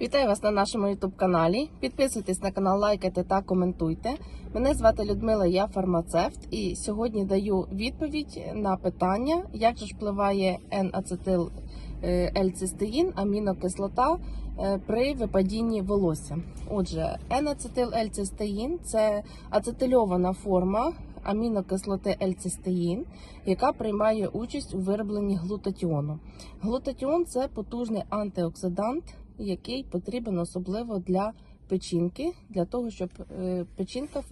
Вітаю вас на нашому youtube каналі. Підписуйтесь на канал, лайкайте та коментуйте. Мене звати Людмила, я фармацевт, і сьогодні даю відповідь на питання, як же впливає N-ацетил е, L-цистеїн, амінокислота е, при випадінні волосся. Отже, N-ацетил L-цистеїн – це ацетильована форма амінокислоти L-цистеїн, яка приймає участь у виробленні глутатіону. Глутатіон це потужний антиоксидант, який потрібен особливо для печінки, для того, щоб е, печінка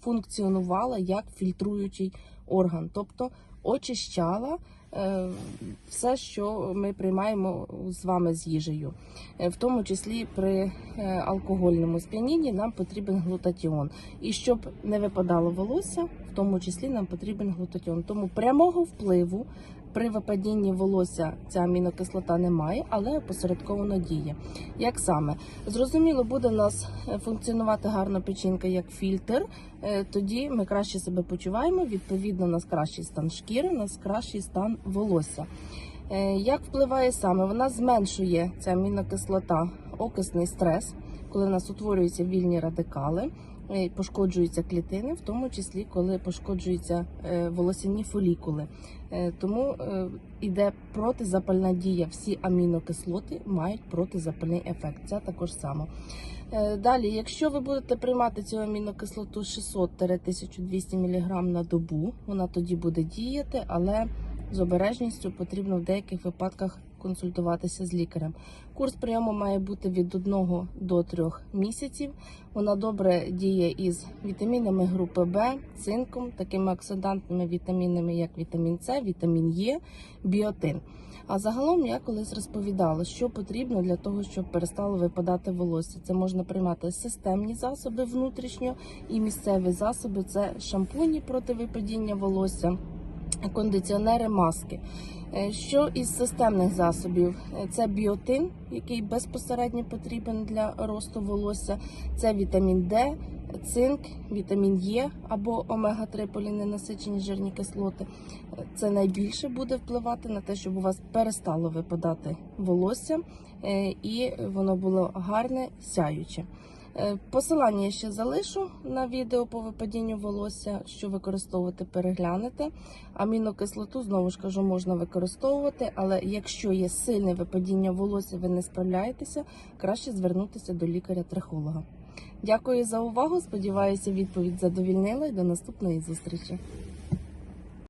функціонувала як фільтруючий орган, тобто очищала е, все, що ми приймаємо з вами з їжею. Е, В тому числі при алкогольному сп'янінні нам потрібен глутатіон. І щоб не випадало волосся, в тому числі нам потрібен глутатіон. Тому прямого впливу при випадінні волосся ця амінокислота не має, але опосередковано діє. Як саме? Зрозуміло, буде в нас е, функціонувати гарна печінка як фільтр, е, тоді ми краще себе почуваємо, відповідно, у нас кращий стан шкіри, у нас кращий стан волосся. Е, Як впливає саме? Вона зменшує ця амінокислота окисний стрес, коли в нас утворюються вільні радикали, пошкоджуються клітини, в тому числі коли пошкоджуються е, волосяні фолікули. Е, Тому е, іде протизапальна дія. Всі амінокислоти мають протизапальний ефект. Це також само. Е, Далі, якщо ви будете приймати цю амінокислоту 600-1200 мг на добу, вона тоді буде діяти, але з обережністю потрібно в деяких випадках консультуватися з лікарем. Курс прийому має бути від 1 до 3 місяців. Вона добре діє із вітамінами групи Б, цинком, такими оксидантними вітамінами, як вітамін С, вітамін Е, біотин. А загалом я колись розповідала, що потрібно для того, щоб перестало випадати волосся. Це можна приймати системні засоби внутрішньо і місцеві засоби це шампуні проти випадіння волосся, кондиціонери, маски. Е, Що із системних засобів? Е, Це біотин, який безпосередньо потрібен для росту волосся, це вітамін Д, цинк, вітамін Е або омега-3 поліненасичені жирні кислоти. Е, Це найбільше буде впливати на те, щоб у вас перестало випадати волосся і воно було гарне, сяюче. Е, Посилання ще залишу на відео по випадінню волосся, що використовувати, переглянете. Амінокислоту, знову ж кажу, можна використовувати, але якщо є сильне випадіння волосся, ви не справляєтеся, краще звернутися до лікаря-трихолога. Дякую за увагу. Сподіваюся, відповідь задовільнила і до наступної зустрічі.